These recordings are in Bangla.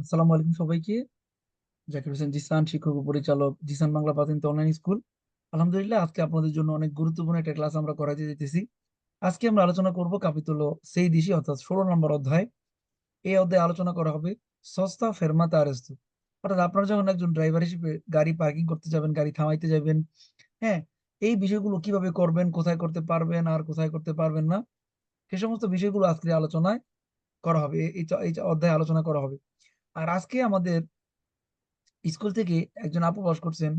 আসসালামু আলাইকুম সবাইকে। জাকির হোসেন জিসান, শিক্ষক পরিচালক, জিসান বাংলা প্রাথমিক অনলাইন স্কুল আলহামদুলিল্লাহ, আজকে আপনাদের জন্য অনেক গুরুত্বপূর্ণ একটা ক্লাস আমরা যেতেছি আজকে আমরা আলোচনা করব কাপিতুলো সেই দিশি, অর্থাৎ ষোলো নম্বর অধ্যায়। এই অধ্যায়ে আলোচনা করা হবে সস্তা ফেরমাতা অর্থাৎ আপনারা যখন একজন ড্রাইভার হিসেবে গাড়ি পার্কিং করতে যাবেন, গাড়ি থামাইতে যাবেন হ্যাঁ এই বিষয়গুলো কীভাবে করবেন, কোথায় করতে পারবেন, আর কোথায় করতে পারবেন না, সে সমস্ত বিষয়গুলো আজকে আলোচনায় করা হবে। এই অধ্যায়ে আলোচনা করা হবে। আর আজকে আমাদের স্কুল থেকে একজন আপু বাস করছেন।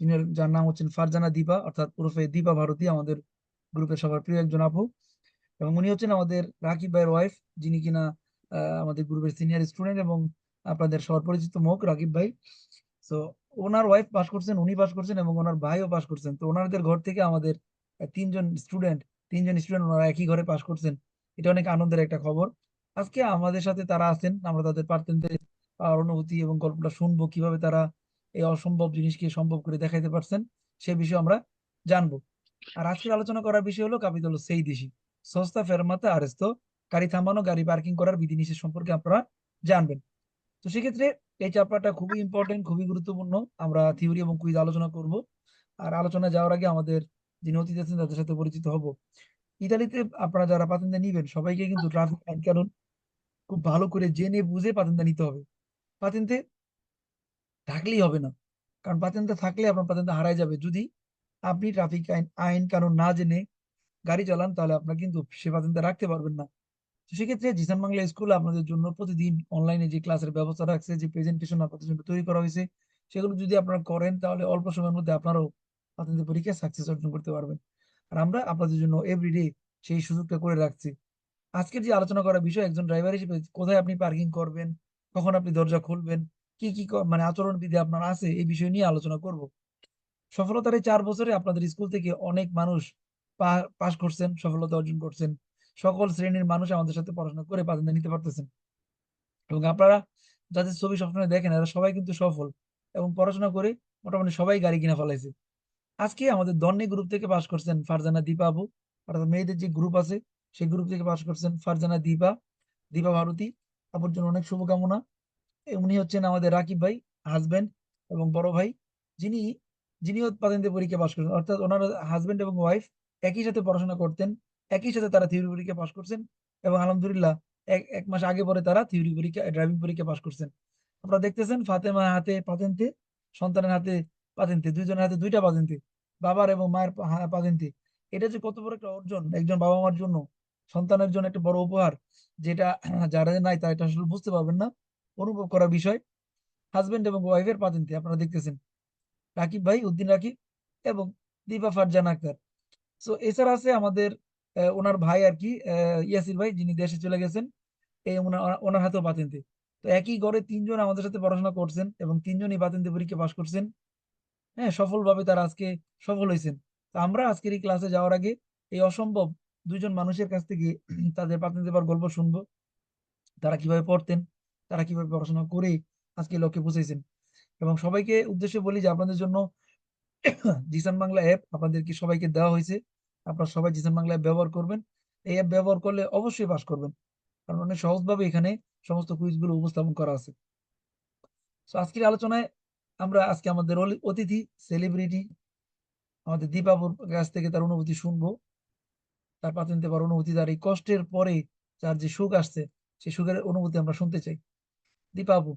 যিনি যার নাম হচ্ছেন ফারজানা দীপা, অর্থাৎ ওরফে দীপা ভারতী, আমাদের গ্রুপের সবার প্রিয় একজন আপু। এবং উনি হচ্ছেন আমাদের রাকিব ভাইয়ের ওয়াইফ যিনি কিনা আমাদের গ্রুপের সিনিয়র স্টুডেন্ট এবং আপনাদের সবার পরিচিত মুখ, রাকিব ভাই। তো ওনার ওয়াইফ পাস করছেন, উনি পাস করছেন এবং ওনার ভাইও পাস করছেন। তো ওনাদের ঘর থেকে আমাদের তিনজন স্টুডেন্ট তিনজন স্টুডেন্ট ওনারা একই ঘরে পাস করছেন। এটা অনেক আনন্দের একটা খবর। আজকে আমাদের সাথে তারা আছেন, আমরা তাদের পার্থেনদের অনুভূতি এবং গল্পটা শুনব, কীভাবে তারা এই অসম্ভব জিনিসকে সম্ভব করে দেখাইতে পারছেন, সে বিষয়ে আমরা জানব। আর আজকের আলোচনা করার বিষয় হলো কাপিতল সেই দিশি। সস্তা ফেরমাতে আরেস্ত, গাড়ি থামানো, গাড়ি পার্কিং করার বিধিনিষেধ সম্পর্কে আপনারা জানবেন। তো সেক্ষেত্রে এই চ্যাপ্টারটা খুবই ইম্পর্টেন্ট খুবই গুরুত্বপূর্ণ। আমরা থিওরি এবং কুইজ আলোচনা করব। আর আলোচনা যাওয়ার আগে আমাদের যিনি অতিথি আছেন, তাদের সাথে পরিচিত হব। ইতালিতে আপনারা যারা পাতেন্দা নিবেন, সবাইকে কিন্তু ট্রাফিক আইন কানুন খুব ভালো করে জেনে বুঝে পাতেন্দা নিতে হবে। পাতেন্তে থাকলেই হবে না। কারণ পাতেন্তে থাকলে আপনার পাতেন্তে হারাই যাবে। যদি আপনি ট্রাফিক আইন আইন কানুন না জেনে গাড়ি চালান, তাহলে আপনার কিন্তু সে পাতেন্তে রাখতে পারবেন না। তো সেক্ষেত্রে জিসান বাংলা স্কুল আপনাদের জন্য প্রতিদিন অনলাইনে যে ক্লাসের ব্যবস্থা রাখছে, যে প্রেজেন্টেশন আপনাদের জন্য তৈরি করা হয়েছে, সেগুলো যদি আপনারা করেন, তাহলে অল্প সময়ের মধ্যে আপনারাও পাতেন্তে পরীক্ষায় সাকসেস অর্জন করতে পারবেন। আর আমরা আপনাদের জন্য এভরিডে সেই সুযোগটা করে রাখছি। আজকের যে আলোচনা করার বিষয়, একজন ড্রাইভার হিসেবে কোথায় আপনি পার্কিং করবেন কখন আপনি দরজা খুলবেন? কি কি মানে আচরণ বিধি আপনার আছে? এই বিষয় নিয়ে আলোচনা করব। সফলতার এই চার বছরে আপনাদের স্কুল থেকে অনেক মানুষ পাশ করছেন, সফলতা অর্জন করছেন। সকল শ্রেণির মানুষ আমাদের সাথে পড়াশোনা করে পাতেন নিতে পারতেছেন। এবং আপনারা যাদের ছবি সবসময় দেখেন, এরা সবাই কিন্তু সফল এবং পড়াশোনা করে মোটামুটি সবাই গাড়ি কিনা ফেলাইছে। আজকে আমাদের দন্নি গ্রুপ থেকে পাশ করছেন ফারজানা দীপা আবু। অর্থাৎ মেয়েদের যে গ্রুপ আছে, সেই গ্রুপ থেকে পাশ করছেন ফারজানা দীপা দীপা ভারতী। আপুর জন্য অনেক শুভকামনা। উনি হচ্ছেন আমাদের রাকিব ভাই হাজবেন্ড এবং বড় ভাই। যিনি যিনিও পাতেন্তে পরীক্ষা পাশ করেছেন। অর্থাৎ ওনার হাজবেন্ড এবং ওয়াইফ একই সাথে পড়াশোনা করতেন, একই সাথে তারা থিওরি পরীক্ষা পাশ করছেন এবং আলহামদুলিল্লাহ এক এক মাস আগে পরে তারা থিওরি পরীক্ষা ড্রাইভিং পরীক্ষা পাশ করছেন। আপনারা দেখতেছেন ফাতেমা হাতে পাতেন্তে সন্তানের হাতে পাতেন্তে দুইজনের হাতে দুইটা পাতেন্তে বাবার এবং মায়ের পাতেন্তে এটা যে কত বড় একটা অর্জন একজন বাবা মার জন্য, সন্তানের জন্য একটা বড় উপহার। যেটা যারা নাই তারা এটা আসলে বুঝতে পারবেন না। অনুভব করার বিষয়। হাজবেন্ড এবং ওয়াইফের পাতেন্তে আপনারা দেখতেছেন। রাকিব ভাই, উদ্দিন রাকিব এবং দীপা ফারজান আক্তার। সো এছাড়া আছে আমাদের ওনার ভাই আর কি ইয়াসির ভাই, যিনি দেশে চলে গেছেন। এই ওনার হাতেও পাতেন্তে তো একই ঘরে তিনজন আমাদের সাথে পড়াশোনা করছেন এবং তিনজনই পাতেন্তে পরীক্ষা পাশ করছেন। হ্যাঁ সফলভাবে তারা আজকে সফল হয়েছেন। আমরা আজকের এই ক্লাসে যাওয়ার আগে এই অসম্ভব দুইজন মানুষের কাছ থেকে তাদের পাতেন্তে দেবার গল্প শুনব। তারা কীভাবে পড়তেন, তারা কীভাবে পড়াশোনা করে আজকে লক্ষ্যে পৌঁছেছেন। এবং সবাইকে উদ্দেশ্যে বলি যে আপনাদের জন্য জিসান বাংলা অ্যাপ আপনাদেরকে সবাইকে দেওয়া হয়েছে। আপনারা সবাই জিসান বাংলা অ্যাপ ব্যবহার করবেন। এই অ্যাপ ব্যবহার করলে অবশ্যই পাস করবেন। কারণ অনেক সহজভাবে এখানে সমস্ত কুইজগুলো উপস্থাপন করা আছে। তো আজকের আলোচনায় আমরা আজকে আমাদের অতিথি সেলিব্রিটি আমাদের দীপাবুর কাছ থেকে তার অনুভূতি শুনব। তার পাতেন দেবার অনুভূতি তার এই কষ্টের পরে যার যে সুখ আসছে সেই সুখের অনুভূতি আমরা শুনতে চাই। দীপা আপু।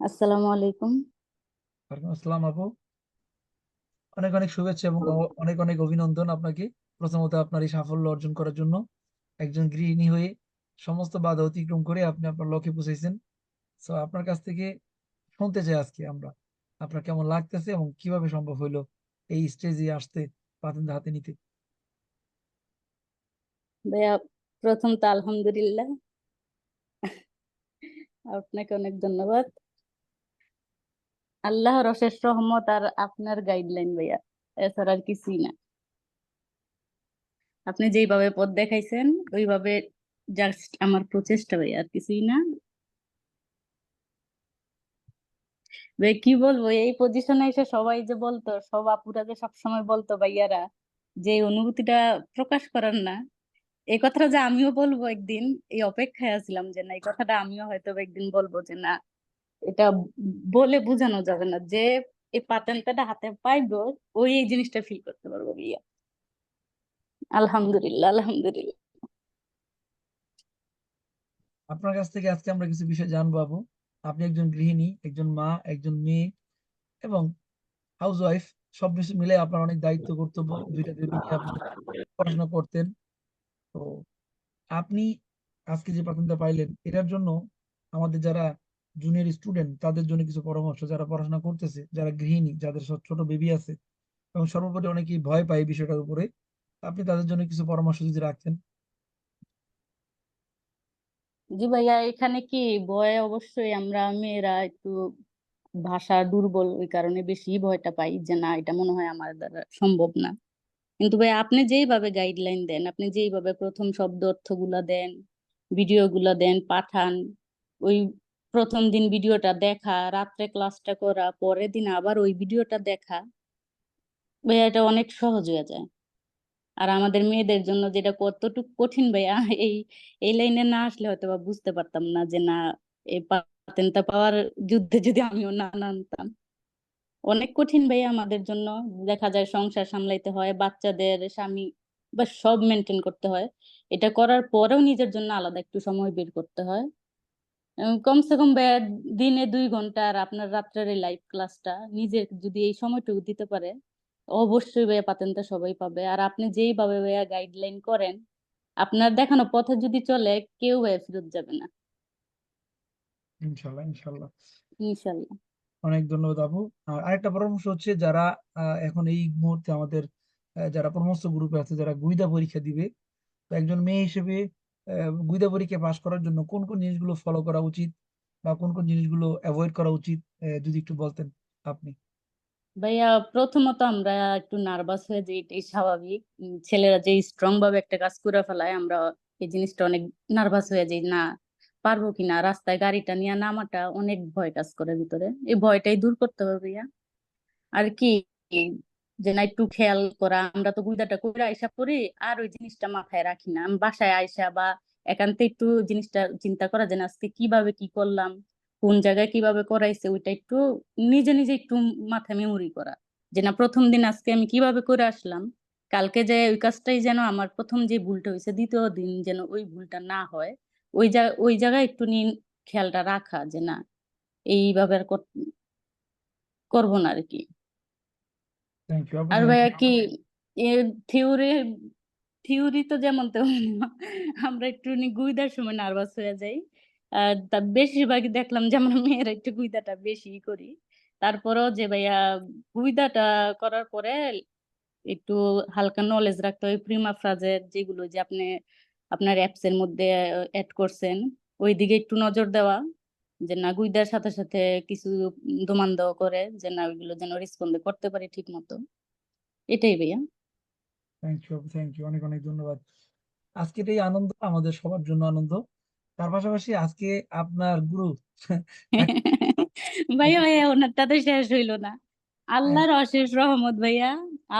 আসসালামু আলাইকুম। আসসালাম আপু। অনেক অনেক শুভেচ্ছা এবং অনেক অনেক অভিনন্দন আপনাকে প্রথমত আপনার এই সাফল্য অর্জন করার জন্য। একজন গৃহিণী হয়ে সমস্ত বাধা অতিক্রম করে আপনি আপনার লক্ষ্যে পৌঁছেছেন। তো আপনার কাছ থেকে শুনতে চাই আজকে আমরা। আপনার কেমন লাগতেছে এবং কীভাবে সম্ভব হইল এই স্টেজে আসতে পাতেন হাতে নিতে? ভাইয়া, প্রথম তো আলহামদুলিল্লাহ। আপনাকে অনেক ধন্যবাদ। আল্লাহর অশেষ রহমত আর আপনার গাইডলাইন ভাইয়া, এছাড়া আর কিছুই না। আপনি যেইভাবে পথ দেখাইছেন, ওইভাবে জাস্ট আমার প্রচেষ্টা ভাইয়া, আর কিছুই না ভাই কি বলব? এই পজিশনে এসে সবাই যে বলতো, সব আপুরা যে সবসময় বলতো, ভাইয়ারা, যে অনুভূতিটা প্রকাশ করার না এই কথাটা যে আমিও বলব একদিন? এই অপেক্ষায় আছিলাম যে, না, এই কথাটা আমিও হয়তো একদিন বলব যে, না, এটা বলে বোঝানো যাবে না। যে এই পাতেনটাটা হাতে পাইবো, ওই, এই জিনিসটা ফিল করতে পারব ভাইয়া। আলহামদুলিল্লাহ আলহামদুলিল্লাহ। আপনার কাছ থেকে আজকে আমরা কিছু বিষয় জানব আপনি একজন গৃহিণী, একজন মা, একজন মেয়ে এবং হাউস ওয়াইফ সব কিছু মিলে আপনার অনেক দায়িত্ব, কর্তব্য, দুইটা পড়াশোনা করতেন। তো আপনি আজকে যে পাতেনটা পাইলেন, এটার জন্য আমাদের যারা জুনিয়র স্টুডেন্ট তাদের জন্য কিছু পরামর্শ, যারা পড়াশোনা করতেছে, যারা গৃহিণী, যাদের ছোট বেবি আছে এবং সর্বোপরি অনেকেই ভয় পায় বিষয়টার উপরে, আপনি তাদের জন্য কিছু পরামর্শ যদি রাখতেন জি ভাইয়া, এখানে কি ভয় অবশ্যই আমরা মেয়েরা একটু ভাষা দুর্বল ওই কারণে বেশি ভয়টা পাই যে না, এটা মনে হয় আমার দ্বারা সম্ভব না। কিন্তু ভাই আপনি যেইভাবে গাইডলাইন দেন, আপনি যেইভাবে প্রথম শব্দ অর্থগুলা দেন ভিডিও গুলা দেন, পাঠান, ওই প্রথম দিন ভিডিওটা দেখা, রাত্রে ক্লাসটা করা, পরের দিন আবার ওই ভিডিওটা দেখা, ভাইয়া এটা অনেক সহজ হয়ে যায়। আর আমাদের মেয়েদের জন্য যেটা কতটুকু কঠিন ভাইয়া, এই এই লাইনে না আসলে হয়তো বা বুঝতে পারতাম না যে না এই পাতেনটা পাওয়ার যুদ্ধে যদি আমিও না নামতাম। অনেক কঠিন ভাইয়া আমাদের জন্য। দেখা যায় সংসার সামলাইতে হয়, বাচ্চাদের, স্বামী, বা সব মেনটেন করতে হয়। এটা করার পরেও নিজের জন্য আলাদা একটু সময় বের করতে হয়। কমসে কম দিনে দুই ঘণ্টা আর আপনার রাত্রের লাইভ ক্লাসটা নিজের যদি এই সময়টুকু দিতে পারে অবশ্যই ভাইয়া পাতেনটা সবাই পাবে। আর আপনি যেই যেইভাবে ভাইয়া গাইডলাইন করেন আপনার দেখানো পথে যদি চলে কেউ ভাইয়া ফেরত যাবে না। ইনশাল্লাহ ইনশাল্লাহ। ইনশাল্লাহ। অনেক ধন্যবাদ আপু। আর আরেকটা পরামর্শ হচ্ছে যারা এখন এই মুহূর্তে আমাদের যারা পরামর্শ গ্রুপে আছে যারা গুইদা পরীক্ষা দিবে তো একজন মেয়ে হিসেবে গুইদা পরীক্ষা পাশ করার জন্য কোন কোন জিনিসগুলো ফলো করা উচিত বা কোন কোন জিনিসগুলো অ্যাভয়েড করা উচিত যদি একটু বলতেন আপনি। ভাইয়া প্রথমত আমরা একটু নার্ভাস হয়ে যাই এটাই স্বাভাবিক। ছেলেরা যে স্ট্রং ভাবে একটা কাজ করে ফেলায়, আমরা এই জিনিসটা অনেক নার্ভাস হয়ে যাই, না, পারব কিনা রাস্তায় গাড়িটা নিয়ে নামাটা অনেক ভয় কাজ করে ভিতরে। এই ভয়টাই দূর করতে হবে ভাইয়া। আর কি, যে না, একটু খেয়াল করা, আমরা তো গুইদাটা করে আইসা পড়ি, আর ওই জিনিসটা মাথায় রাখি না। বাসায় আইসা বা একান্তে একটু জিনিসটা চিন্তা করা যে না আজকে কীভাবে কি করলাম? কোন জায়গায় কীভাবে করাইছে ওইটা একটু নিজে নিজে একটু মাথা মেমোরি করা। যে না প্রথম দিন আজকে আমি কীভাবে করে আসলাম কালকে যে ওই কাজটাই যেন আমার প্রথম যে ভুলটা হয়েছে দ্বিতীয় দিন যেন ওই ভুলটা না হয় ওই জায়গা ওই জায়গায় একটু নিয়ে খেয়ালটা রাখা যে না এইভাবে আর কর- করব না আর কি আর ভাইয়া. কি থিওরি থিওরি তো যেমন তেমন আমরা একটু গুইদার সময় নার্ভাস হয়ে যাই। বেশিরভাগই দেখলাম যে আমরা মেয়েরা একটু গুইদাটা বেশি করি। তারপরেও যে ভাইয়া গুইদাটা করার পরে একটু হালকা নলেজ রাখতে হয়। প্রিমা ফ্রাজের যেগুলো যে আপনি, আপনার অ্যাপস এর মধ্যে অ্যাড করছেন ওই দিকে একটু নজর দেওয়া। যে না, গুইদার সাথে সাথে কিছু দোমান দেওয়া করে, যে না, ওইগুলো যেন রেসপন্ড করতে পারি ঠিক মতো এটাই ভাইয়া। থ্যাংক ইউ থ্যাংক ইউ অনেক অনেক ধন্যবাদ। আজকের এই আনন্দ আমাদের সবার জন্য আনন্দ। তার পাশাপাশি আজকে আপনার গুরু ভাইয়া ভাইয়া ওনারটা তো শেষ হইল না। আল্লাহর অশেষ রহমত ভাইয়া।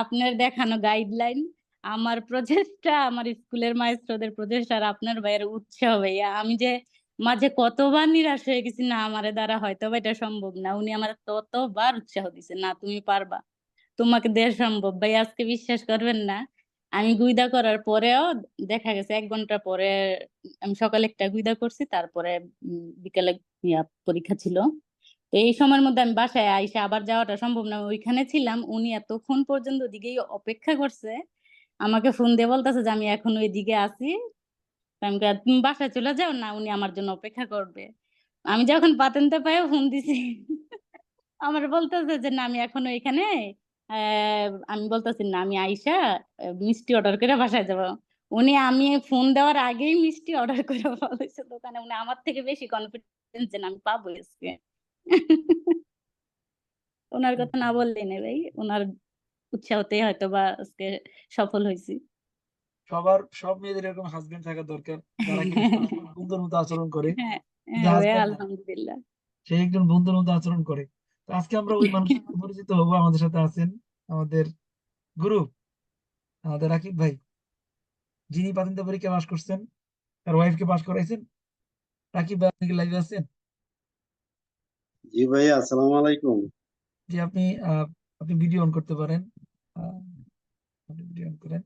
আপনার দেখানো গাইডলাইন আমার প্রচেষ্টা আমার স্কুলের মাস্টারদের প্রচেষ্টা আর আপনার ভাইয়ের উৎসাহ ভাইয়া। আমি যে মাঝে কতবার নিরাশ হয়ে গেছি না আমার দ্বারা হয়তো বা এটা সম্ভব না। উনি আমার ততবার উৎসাহ দিছে না তুমি পারবা। তোমাকে দেওয়া সম্ভব। ভাই আজকে বিশ্বাস করবেন না আমি গুইদা করার পরেও দেখা গেছে এক ঘণ্টা পরে আমি সকালে একটা গুইদা করছি তারপরে বিকালে পরীক্ষা ছিল। এই সময়ের মধ্যে আমি বাসায় আইসা আবার যাওয়াটা সম্ভব না। ওইখানে ছিলাম উনি এতক্ষণ পর্যন্ত ওদিকেই অপেক্ষা করছে। আমাকে ফোন দিয়ে বলতেছে যে আমি এখন ওইদিকে আছি। আমি তুমি বাসায় চলে যাও না উনি আমার জন্য অপেক্ষা করবে। আমি যখন পাতেনতে পাই ফোন দিছি আমার বলতেছে যে না আমি এখনও আহ, আমি বলতেছি না আমি আইসা মিষ্টি অর্ডার করে বাসায় যাব। উনি আমি ফোন দেওয়ার আগেই মিষ্টি অর্ডার করে ফেলেছে দোকানে। উনি আমার থেকে বেশি কনফিডেন্স যে না আমি পাবো আজকে। ওনার কথা না বললেই নেই ভাই ওনার উৎসাহতে হয়তো বা আজকে সফল হয়েছি। সবার সব মেয়েদের এরকম হাজবেন্ড থাকা দরকার। যারা বন্ধুর মতো আচরণ করে। হ্যাঁ হ্যাঁ আলহামদুলিল্লাহ। সে একজন বন্ধুর মতো আচরণ করে। আজকে আমরা ওই মানুষের সাথে পরিচিত হব আমাদের সাথে আছেন আমাদের গুরু আমাদের রাকিব ভাই। যিনি পাতিন্ত পরীক্ষা পাস করছেন তার ওয়াইফকে পাস করাইছেন। রাকিব ভাই আপনি কি লাইভে আছেন? জি ভাইয়া আসসালামু আলাইকুম। যে আপনি আহ, আপনি ভিডিও অন করতে পারেন। আহ, আপনি ভিডিও অন করেন।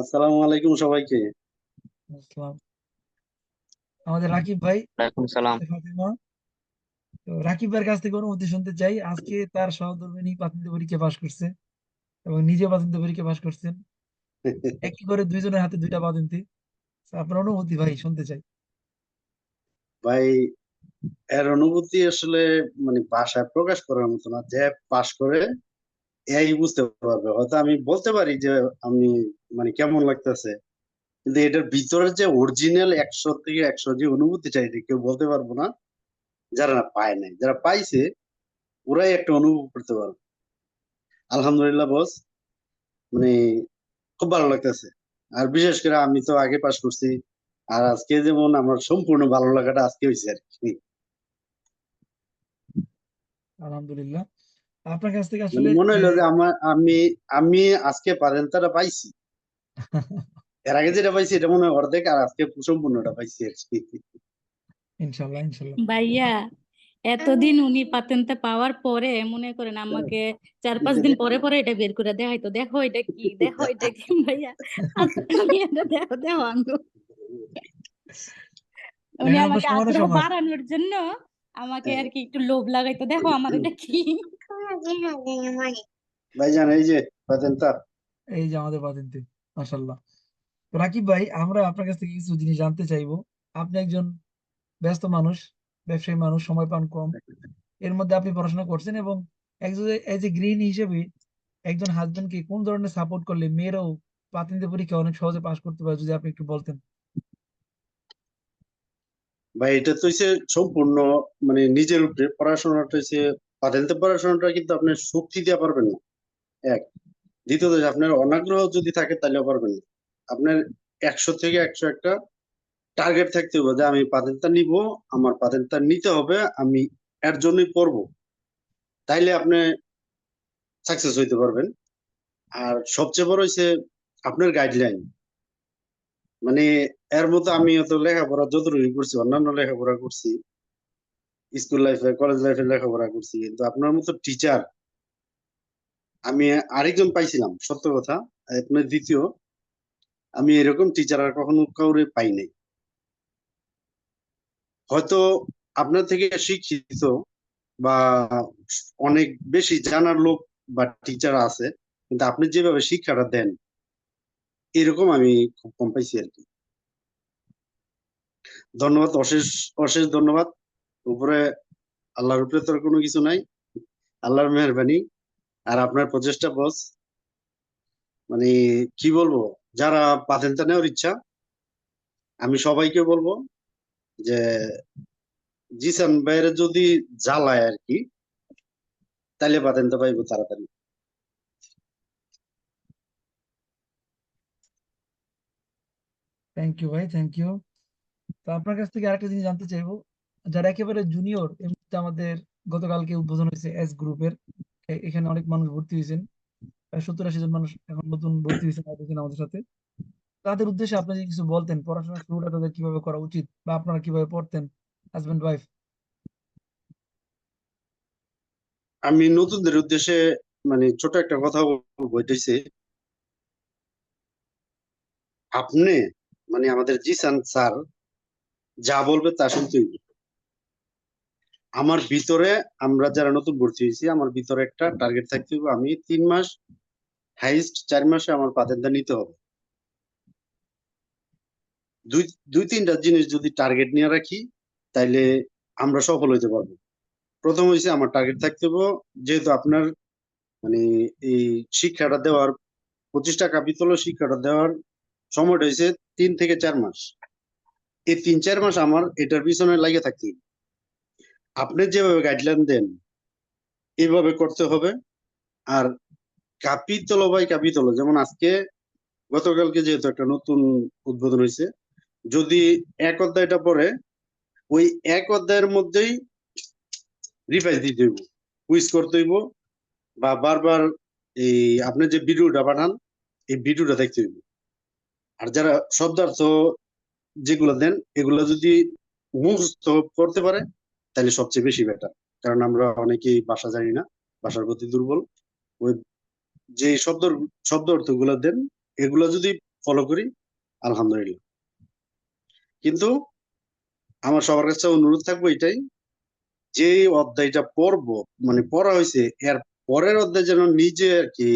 আসসালামু আলাইকুম সবাইকে। আসসালাম। আমাদের রাকিব ভাই। ওয়ালাইকুম সালাম। ফাতিমা। তো রাকিব কাছ থেকে অনুমতি শুনতে চাই। আজকে তার সহধর্মিণী পাতিন্ত পরীক্ষা পাস করছে এবং নিজে পাতিন্ত পরীক্ষা পাস করছেন। একই করে দুইজনের হাতে দুইটা পাতিন্তি তো আপনার অনুভূতি ভাই শুনতে চাই। ভাই এর অনুভূতি আসলে মানে ভাষায় প্রকাশ করার মতো না। যে পাশ করে এই বুঝতে পারবে। হয়তো আমি বলতে পারি যে আমি মানে কেমন লাগতেছে। কিন্তু এটার ভিতরে যে অরিজিনাল একশো থেকে একশো যে অনুভূতিটা এটা কেউ বলতে পারব না। যারা না পায় নাই। যারা পাইছে ওরাই একটা অনুভব করতে পারবে। আলহামদুলিল্লাহ বস মানে খুব ভালো লাগতেছে। আর বিশেষ করে আমি তো আগে পাশ করছি। আর আজকে যেমন আমার সম্পূর্ণ ভালো লাগাটা আজকে হয়েছে আর কি। আলহামদুলিল্লাহ। আপনার কাছ থেকে মানে আসলে মনে হলো যে আমার আমি আমি আজকে পারেন্তাটা পাইছি। এর আগে যেটা পাইছি এটা মনে হয় অর্ধেক আর আজকে সম্পূর্ণটা পাইছি আর কি। ইনশাল্লাহ ইনশাল্লাহ। ভাইয়া এতদিন উনি পাওয়ার পরে মনে করেন আমাকে চার পাঁচ দিন পরে পরে এটা বের করে দেখাইতো। দেখো এটা কি দেখো এটা কি ভাইয়া। এটা দেখো দেখো আমি উনি আমাকে আগ্রহ বাড়ানোর জন্য আমাকে আর কি একটু লোভ লাগাইতো। দেখো আমার এটা কি। ভাইজান এই যে পাতেন্তা এই যে আমাদের পাতিন্তি তো রাকিব ভাই আমরা আপনার কাছ থেকে কিছু জিনিস জানতে চাইব। আপনি একজন ব্যস্ত মানুষ, ব্যবসায়ী মানুষ, সময় পান কম। এর মধ্যে আপনি পড়াশোনা করছেন এবং একজন এজ এ গৃহিণী হিসেবে একজন হাজবেন্ডকে কোন ধরনের সাপোর্ট করলে মেয়েরাও পাতিন্তি পরীক্ষা অনেক সহজে পাশ করতে পারে, যদি আপনি একটু বলতেন? ভাই, এটা তো হচ্ছে সম্পূর্ণ মানে নিজের উপরে। পড়াশোনাটা হচ্ছে পাতেন্তে পড়াশোনাটা কিন্তু আপনি শক্তি দিয়ে পারবেন না। এক। দ্বিতীয়ত আপনার অনাগ্রহ যদি থাকে তাহলেও পারবেন না। আপনার একশো থেকে একশো একটা টার্গেট থাকতে হবে যে আমি পাতেন্টটা নিব, আমার পাতেন্টটা নিতে হবে, আমি এর জন্যই পড়ব তাইলে আপনি সাকসেস হইতে পারবেন। আর সবচেয়ে বড় হচ্ছে আপনার গাইডলাইন মানে এর মতো আমি তো লেখাপড়া যতটুকু করছি, অন্যান্য লেখাপড়া করছি স্কুল লাইফে কলেজ লাইফে লেখাপড়া করছি, কিন্তু আপনার মতো টিচার আমি আরেকজন পাইছিলাম, সত্য কথা, আপনার দ্বিতীয়। আমি এরকম টিচার আর কখনো কাউরে পাই নাই। হয়তো আপনার থেকে শিক্ষিত বা অনেক বেশি জানার লোক বা টিচার আছে, কিন্তু আপনি যেভাবে শিক্ষাটা দেন, এরকম আমি খুব কম পাইছি আর কি। ধন্যবাদ, অশেষ অশেষ ধন্যবাদ। উপরে আল্লাহর উপরে তোর কোনো কিছু নাই, আল্লাহর মেহরবানি, আর আপনার প্রচেষ্টা বস মানে কি বলব, যারা পাতেন্টটা নেওয়ার ইচ্ছা, আমি সবাইকে বলব যে জিসান ভাইয়ের যদি জ্বালায় আর কি তাহলে পাতেন্টটা পাইবো তাড়াতাড়ি। থ্যাংক ইউ ভাই থ্যাংক ইউ তো আপনার কাছ থেকে আরেকটা জিনিস জানতে চাইব। যারা একেবারে জুনিয়র আমাদের গতকালকে উদ্বোধন হয়েছে এস গ্রুপের এখানে অনেক মানুষ ভর্তি হয়েছেন। সত্তর আশি জন মানুষ এখন নতুন ভর্তি হয়েছেন আমাদের সাথে। তাদের উদ্দেশ্যে আপনি যদি কিছু বলতেন পড়াশোনা শুরুটা তাদের কীভাবে করা উচিত বা আপনারা কীভাবে পড়তেন হাজবেন্ড ওয়াইফ আমি নতুনদের উদ্দেশ্যে মানে ছোট একটা কথা এটা আপনি মানে আমাদের জিসান স্যার যা বলবে তা শুনতে আমার ভিতরে আমরা যারা নতুন ভর্তি হয়েছি, আমার ভিতরে একটা টার্গেট থাকতে হবে, আমি তিন মাস হাইস্ট চার মাসে আমার পাতেন্টটা নিতে হবে। দুই দুই তিনটা জিনিস যদি টার্গেট নিয়ে রাখি, তাইলে আমরা সফল হইতে পারব। প্রথম হয়েছে আমার টার্গেট থাকতে হবে যেহেতু আপনার মানে এই শিক্ষাটা দেওয়ার পঁচিশটা কাপিতল শিক্ষাটা দেওয়ার সময়টা হয়েছে তিন থেকে চার মাস। এই তিন, চার মাস আমার এটার পিছনে লাগে থাকতে হবে। আপনি যেভাবে গাইডলাইন দেন, এইভাবে করতে হবে। আর কাপিতল বাই কাপিতল, যেমন আজকে গতকালকে যেহেতু একটা নতুন উদ্বোধন হয়েছে যদি এক অধ্যায়টা পড়ে, ওই এক অধ্যায়ের মধ্যেই রিভাইজ দিতে হইব কুইজ করতে হইব বা বারবার এই আপনি যে ভিডিওটা পাঠান এই ভিডিওটা দেখতে হইব। আর যারা শব্দার্থ যেগুলো দেন, এগুলো যদি মুখস্থ করতে পারে, তাহলে সবচেয়ে বেশি বেটার কারণ আমরা অনেকেই ভাষা জানি না, ভাষার প্রতি দুর্বল। ওই যে শব্দ শব্দ অর্থগুলো দেন, এগুলো যদি ফলো করি, আলহামদুলিল্লাহ। কিন্তু আমার সবার কাছে অনুরোধ থাকব এটাই, যে অধ্যায়টা পড়ব মানে পড়া হয়েছে, এর পরের অধ্যায় যেন নিজে আর কি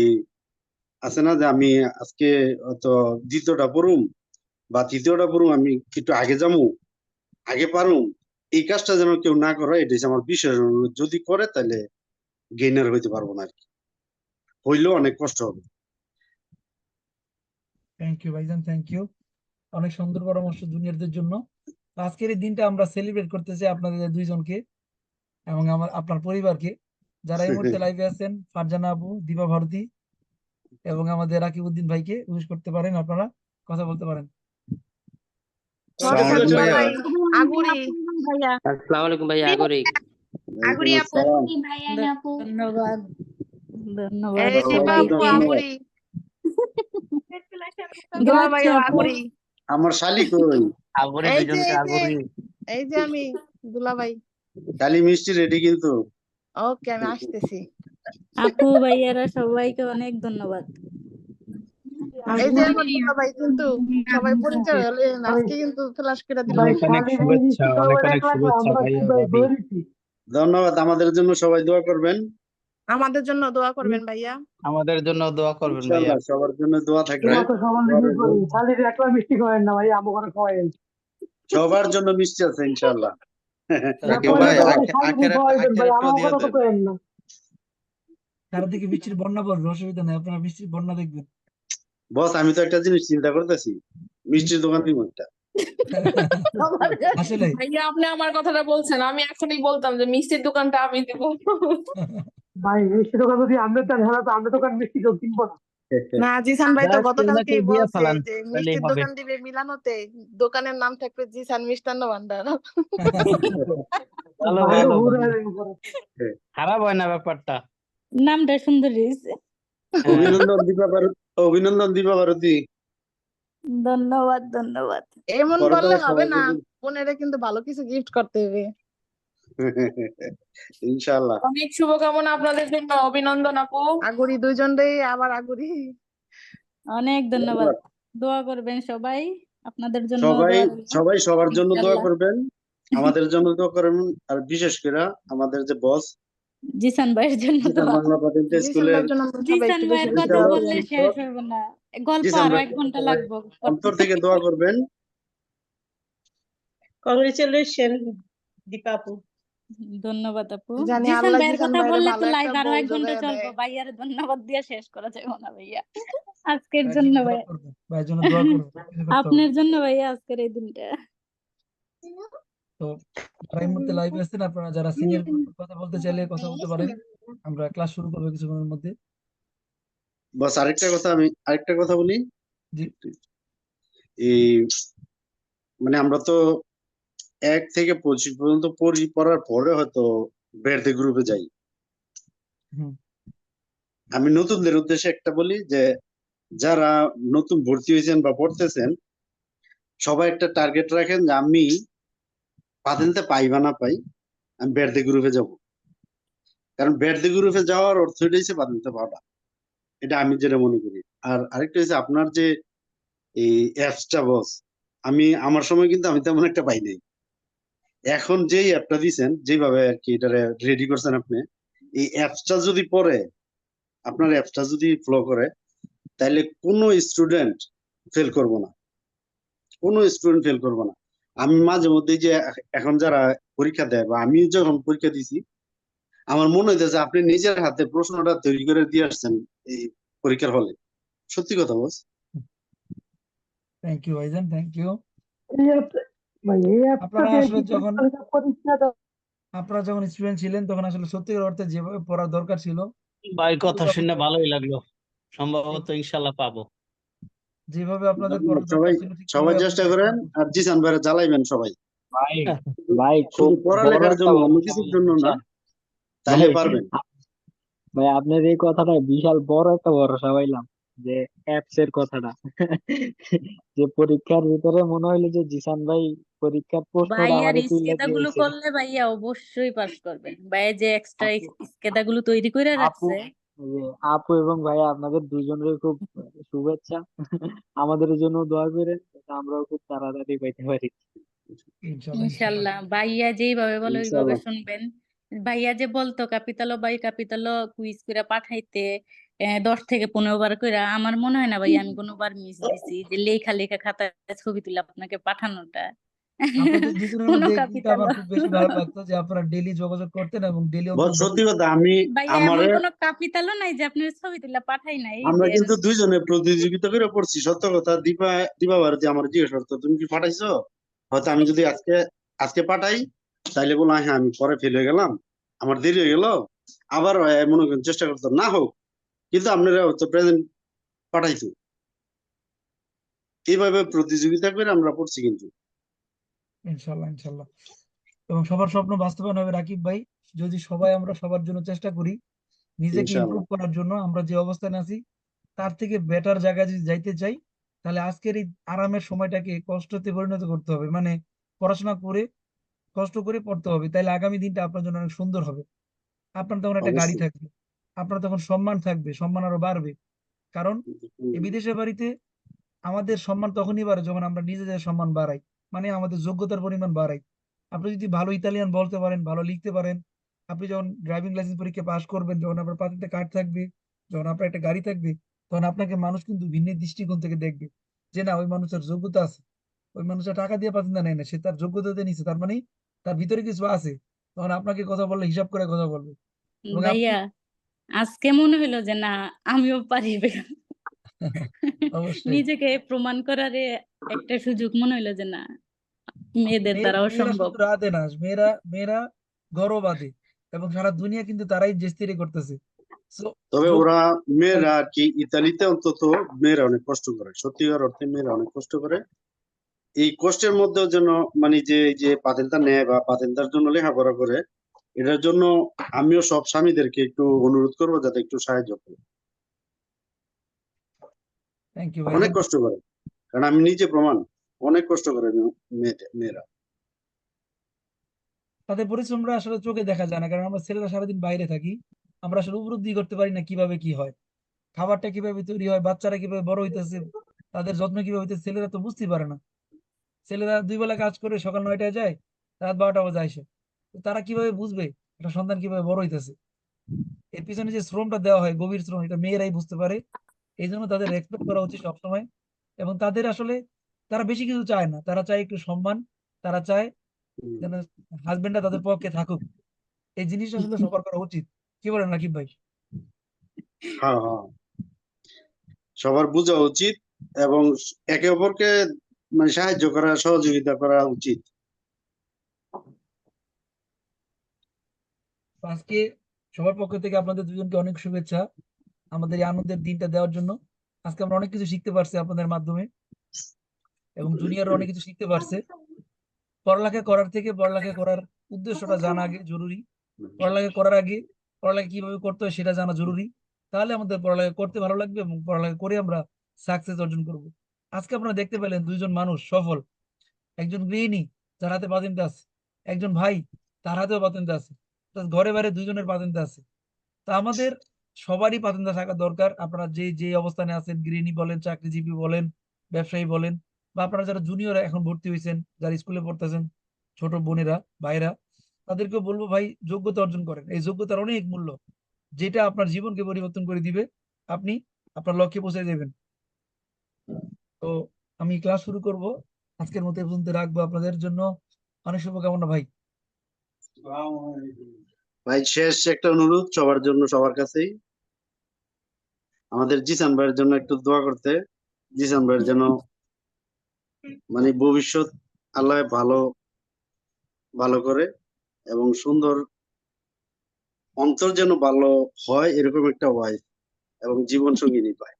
আছে না যে আমি আজকে হয়তো দ্বিতীয়টা পড়ুম বা তৃতীয়টা পড়ুম, আমি একটু আগে যাব, আগে পারুম, এই কাজটা যেন কেউ না করে এটা আমার বিশেষ অনুরোধ। যদি করে তাহলে গেইনার হইতে পারব না আর কি হইলেও অনেক কষ্ট হবে। থ্যাংক ইউ ভাইজান থ্যাংক ইউ অনেক সুন্দর পরামর্শ জুনিয়রদের জন্য। আজকের এই দিনটা আমরা সেলিব্রেট করতেছি আপনাদের দুইজনকে এবং আমার আপনার পরিবারকে। যারা এই মুহূর্তে লাইভে আছেন ফারজানা আপু দিবা ভারতী এবং আমাদের রাকিবউদ্দিন ভাইকে উইশ করতে পারেন আপনারা। কথা বলতে পারেন। আসসালামু আলাইকুম ভাইয়া। আগুরি। ভাইয়া আসসালামু আলাইকুম ভাইয়া আগরে। আগুরি। আপু। ওয়ালাইকুম আসসালাম। ধন্যবাদ। ধন্যবাদ। আপু সবাইকে দোয়া ভাই আপু। আগুরি। আমার শালি কই আগরে এই যে, দুজনকে এই যে। এই যে আমি দুলা ভাই শালি মিষ্টি রেডি কিন্তু। ওকে আমি আসতেছি। আপু ভাইয়ারা সবাইকে অনেক ধন্যবাদ। এই যে আমার দুলা কিন্তু সবাই পরিচয় হলে আজকে কিন্তু ফ্লাশ করে দিল। অনেক অনেক শুভেচ্ছা অনেক অনেক শুভেচ্ছা ভাইয়া ধন্যবাদ আমাদের জন্য সবাই দোয়া করবেন। আমাদের জন্য দোয়া করবেন ভাইয়া। আমাদের জন্য দোয়া করবেন ভাইয়া। সবার জন্য দোয়া থাকবে। শালির একলা মিষ্টি করেন না ভাই আমো করে সবার জন্য মিষ্টি আছে ইনশাআল্লাহ। না। চারিদিকে বৃষ্টির বন্যা পড়বে অসুবিধা নেই আপনারা বৃষ্টির বন্যা দেখবেন। বস আমি তো একটা জিনিস চিন্তা করতেছি। মিষ্টির দোকান দিব একটা। আসলে ভাইয়া আপনি আমার কথাটা বলছেন আমি এখনই বলতাম যে মিষ্টির দোকানটা আমি দিব। ভাই মিষ্টি দোকান যদি আমরা হ্যাঁ তো আমরা দোকান মিষ্টি কেউ কিনবো না। না জিসান ভাই তো বলছে যে মিষ্টির দোকান দিবে মিলানোতে দোকানের নাম থাকবে জিসান মিষ্টান্ন ভান্ডার। ভালো ভালো। খারাপ হয় না ব্যাপারটা। নামটা সুন্দর। হয়েছে অভিনন্দন দীপা ভারতী অভিনন্দন দীপা ভারতী। ধন্যবাদ ধন্যবাদ। এমন বললে হবে না। বোনেরা কিন্তু ভালো কিছু গিফট করতে হবে। ইনশাআল্লাহ। অনেক শুভকামনা আপনাদের জন্য। অভিনন্দন আপু। আগুরি দুইজন রে আবার আগুরি। অনেক ধন্যবাদ। দোয়া করবেন সবাই। আপনাদের জন্য সবাই সবাই সবার জন্য দোয়া করবেন। আমাদের জন্য দোয়া করবেন। আর বিশেষ করে আমাদের যে বস জিসান ভাইয়ের জন্য দোয়া। জিসান ভাইয়ের কথা বললে শেষ হবে না। গল্প আরও এক ঘণ্টা লাগবে অন্তর থেকে দোয়া করবেন। কংগ্রেচুলেশন দীপা ধন্যবাদ আপু। জানি আল্লাহ ভাইয়ের কথা বললে তো লাইভ আরও এক ঘণ্টা চলবে। ভাইয়ার ধন্যবাদ দিয়ে শেষ করা যাবে না ভাইয়া। আজকের জন্য ভাইয়া। আপনার জন্য ভাইয়া আজকের এই দিনটা। তো যারা এই মুহূর্তে লাইভে আছেন আপনারা যারা সিনিয়র কথা বলতে চাইলে কথা বলতে পারেন। আমরা ক্লাস শুরু করব কিছুক্ষণের মধ্যে। বস আরেকটা কথা আমি আরেকটা কথা বলি? এই মানে আমরা তো এক থেকে পঁচিশ পর্যন্ত পড়ি পড়ার পরে হয়তো বেড়তে গ্রুপে যাই। আমি নতুনদের উদ্দেশ্যে একটা বলি যে যারা নতুন ভর্তি হয়েছেন বা পড়তেছেন সবাই একটা টার্গেট রাখেন যে আমি পাতেনতে পাই বা না পাই আমি বেড়তে গ্রুপে যাব। কারণ বেড়তে গ্রুপে যাওয়ার অর্থ এটাই হচ্ছে পাতেনতে পাওয়া এটা আমি যেটা মনে করি। আর আরেকটা হচ্ছে আপনার যে এই অ্যাপসটা বস আমি, আমার সময় কিন্তু আমি তেমন একটা পাই নাই। এখন যেই অ্যাপটা দিছেন যেভাবে আর কি এটা রেডি করছেন আপনি, এই অ্যাপসটা যদি পড়ে, আপনার অ্যাপসটা যদি ফ্লো করে তাহলে কোনো স্টুডেন্ট ফেল করব না। কোনো স্টুডেন্ট ফেল করব না। আমি মাঝে মধ্যে যে এখন যারা পরীক্ষা দেয় বা আমি যখন পরীক্ষা দিছি, আমার মনে হইতেছে আপনি নিজের হাতে প্রশ্নটা তৈরি করে দিয়ে আসছেন এই পরীক্ষার হলে। সত্যি কথা বস। থ্যাংক ইউ ভাইজান থ্যাংক ইউ আপনারা আসলে যখন-। আপনারা স্টুডেন্ট ছিলেন তখন আসলে সত্যিকার অর্থে যেভাবে পড়ার দরকার ছিল। ভাই কথা শুনে ভালোই লাগল। সম্ভবত ইনশাল্লাহ পাবো। যেভাবে আপনাদের পড়ার সবাই সবাই চেষ্টা করেন আর জিসান ভাইরা জ্বালাইবেন সবাই। ভাই ভাই পড়ালেখার জন্য অন্য কিছুর জন্য না তাহলে পারবেন। ভাই আপনার এই কথাটা বিশাল বড় একটা ভরসা পাইলাম যে অ্যাপস এর কথাটা। যে পরীক্ষার ভিতরে মনে হইল যে জিসান ভাই পরীক্ষার প্রশ্নটা ভাইয়ার আমারে তুইলা ইস্কেদাগুলো দিয়েছে। করলে ভাইয়া অবশ্যই পাস করবেন। ভাইয়া যে এক্সট্রা আপু ইস্কেদাগুলো তৈরি করে আপু রাখছে। যে আপু এবং ভাইয়া আপনাদের দুজনের খুব শুভেচ্ছা। আমাদের জন্য দোয়া করেন যাতে আমরাও খুব তাড়াতাড়ি পাইতে পারি। ইনশাল্লাহ ইনশাল্লাহ ইনশাল্লাহ ভাইয়া যেইভাবে বলে ওইভাবে ইনশাল্লাহ শুনবেন। ভাইয়া যে বলতো কাপিতালো বাই কাপিতালো কুইজ করে পাঠাইতে দশ থেকে পনেরো বার করে। আমার মনে হয় না ভাইয়া আমি কোনোবার মিস দিছি যে লেখা লেখা খাতায় ছবি তুলে আপনাকে পাঠানোটা। আপনাদের দুজনের কোনো মধ্যে এই দিকটা কাপিতালো আমার খুব বেশি ভালো লাগতো যে আপনারা ডেইলি যোগাযোগ করতেন এবং ডেইলি বল অন্তত সত্যি কথা আমি ভাইয়া এমন আমারে নাই যে আপনার ছবি তুলে পাঠাই নাই আমরা কিন্তু দুইজনে প্রতিযোগিতা করে পড়ছি সত্য কথা। দীপা দীপা ভারতী আমার জিজ্ঞেস করতো তুমি কি পাঠাইছো? হয়তো আমি যদি আজকে আজকে পাঠাই তাইলে বললাম হ্যাঁ আমি পরে ফেল হয়ে গেলাম আমার দেরি হয়ে গেল আবার মনে করেন চেষ্টা করতো না হোক কিন্তু আপনারা হয়তো প্রেজেন্ট পাঠাইতো এইভাবে প্রতিযোগিতা করে আমরা পড়ছি কিন্তু। ইনশাল্লাহ ইনশাল্লাহ। এবং সবার স্বপ্ন বাস্তবায়ন হবে রাকিব ভাই। যদি সবাই আমরা সবার জন্য চেষ্টা করি নিজেকে ইমপ্রুভ করার জন্য আমরা যে অবস্থানে আছি তার থেকে বেটার জায়গায় যদি যাইতে চাই তাহলে আজকের এই আরামের সময়টাকে কষ্টতে পরিণত করতে হবে। মানে পড়াশোনা করে কষ্ট করে পড়তে হবে তাহলে আগামী দিনটা আপনার জন্য অনেক সুন্দর হবে। আপনার তখন একটা গাড়ি থাকবে আপনার তখন সম্মান থাকবে সম্মান আরও বাড়বে। কারণ এই বিদেশের বাড়িতে আমাদের সম্মান তখনই বাড়ে যখন আমরা নিজেদের সম্মান বাড়াই মানে আমাদের যোগ্যতার পরিমাণ বাড়াই। আপনি যদি ভালো ইতালিয়ান বলতে পারেন ভালো লিখতে পারেন আপনি যখন ড্রাইভিং লাইসেন্স পরীক্ষা পাশ করবেন যখন আপনার পাতিতে কার্ড থাকবে যখন আপনার একটা গাড়ি থাকবে তখন আপনাকে মানুষ কিন্তু ভিন্ন দৃষ্টিকোণ থেকে দেখবে যে না ওই মানুষের যোগ্যতা আছে। ওই মানুষের টাকা দিয়ে পাতিন্দা নেয় না সে তার যোগ্যতাতে নিছে তার মানে তার ভিতরে কিছু আছে। তখন আপনাকে কথা বললে হিসাব করে কথা বলবে। ভাইয়া আজকে মনে হলো যে না আমিও পারি অবশ্যই। নিজেকে প্রমাণ করার একটা সুযোগ মনে হলো যে না মেয়েদের মেয়ে- দ্বারাও মেয়েরা সম্ভব। শুধু রাতে না মেয়েরা মেয়েরা গর্ব বাঁধে এবং সারা দুনিয়া কিন্তু তারাই জেস্তিরি করতেছে। তবে ওরা মেয়েরা আর কি ইতালিতে অন্তত মেয়েরা অনেক কষ্ট করে। সত্যিকার অর্থে মেয়েরা অনেক কষ্ট করে। এই কষ্টের মধ্যেও যেন মানে যে যে পাতেলটা নেয় বা পাতেলটার জন্য লেখাপড়া করে এটার জন্য আমিও সব স্বামীদেরকে একটু অনুরোধ করব যাতে একটু সাহায্য করে। অনেক কষ্ট করে কারণ আমি নিজে প্রমাণ অনেক কষ্ট করে মেয়েরা। তাদের পরিশ্রমটা আসলে চোখে দেখা যায় না কারণ আমরা ছেলেরা সারাদিন বাইরে থাকি আমরা আসলে উপলব্ধি করতে পারি না কীভাবে কি হয়। খাবারটা কীভাবে তৈরি হয় বাচ্চারা কীভাবে বড় হইতেছে তাদের যত্ন কীভাবে হইতেছে ছেলেরা তো বুঝতেই পারে না। ছেলেরা দুই বেলা কাজ করে সকাল নয়টায় যায়, রাত বারোটা বাজে আসে। তারা কীভাবে বুঝবে একটা সন্তান কীভাবে বড় হইতেছে? এর পিছনে যে শ্রমটা দেওয়া হয়, গভীর শ্রম, এটা মেয়েরাই বুঝতে পারে। এই জন্য তাদের রেসপেক্ট করা উচিত সবসময়। এবং তাদের আসলে তারা বেশি কিছু চায় না। তারা চায় একটু সম্মান, তারা চায়। যেন হাজবেন্ডটা তাদের পক্ষে থাকুক। এই জিনিসটা আসলে সবার করা উচিত। কি বলেন রাকিব ভাই? হ্যাঁ হ্যাঁ। সবার বোঝা উচিত এবং একে অপরকে মানে সাহায্য করা, সহযোগিতা করা উচিত। আজকে সবার পক্ষ থেকে আপনাদের দুজনকে অনেক শুভেচ্ছা। আমাদের এই আনন্দের দিনটা দেওয়ার জন্য। আজকে আমরা অনেক কিছু শিখতে পারছি আপনাদের মাধ্যমে। এবং জুনিয়ররা অনেক কিছু শিখতে পারছে। পড়ালেখা করার থেকে পড়ালেখা করার উদ্দেশ্যটা জানা আগে জরুরি। পড়ালেখা করার আগে পড়ালেখা কীভাবে করতে হয় সেটা জানা জরুরি। তাহলে আমাদের পড়ালেখা করতে ভালো লাগবে এবং পড়ালেখা করে আমরা সাকসেস অর্জন করব। আজকে আপনারা দেখতে পেলেন দুইজন মানুষ সফল। একজন গৃহিণী, যার হাতে পাতেন্তে আছে। একজন ভাই, তার হাতেও পাতেন্তে আছে। ঘরে বাইরে দুইজনের পাতেন্তে আছে। তা আমাদের সবারই পাতেন্তে থাকা দরকার। আপনারা যে যে অবস্থানে আছেন, গৃহিণী বলেন, চাকরিজীবী বলেন, ব্যবসায়ী বলেন, বা আপনারা যারা জুনিয়র এখন ভর্তি হয়েছেন, যারা স্কুলে পড়তেছেন, ছোট বোনেরা ভাইরা তাদেরকে বলব ভাই, যোগ্যতা অর্জন করেন। এই যোগ্যতার অনেক মূল্য, যেটা আপনার জীবনকে পরিবর্তন করে দিবে। আপনি আপনার লক্ষ্যে পৌঁছে যাবেন। তো আমি ক্লাস শুরু করব। আজকের মতো পর্যন্ত রাখব আপনাদের জন্য। অনেক শুভকামনা ভাই। ভাই, শেষ একটা অনুরোধ সবার জন্য, সবার কাছেই। আমাদের জিসান ভাইয়ের জন্য একটু দোয়া করতে। জিসান ভাইয়ের যেন মানে ভবিষ্যৎ আল্লাহ ভালো ভালো করে এবং সুন্দর অন্তর যেন ভালো হয়, এরকম একটা ওয়াইফ এবং জীবন সঙ্গিনী পায়।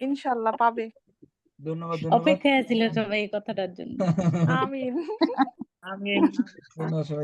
ইনশাল্লাহ পাবে। ধন্যবাদ ধন্যবাদ। অপেক্ষায় ছিল সবাই এই কথাটার জন্য। আমিন। ধন্যবাদ সবাই।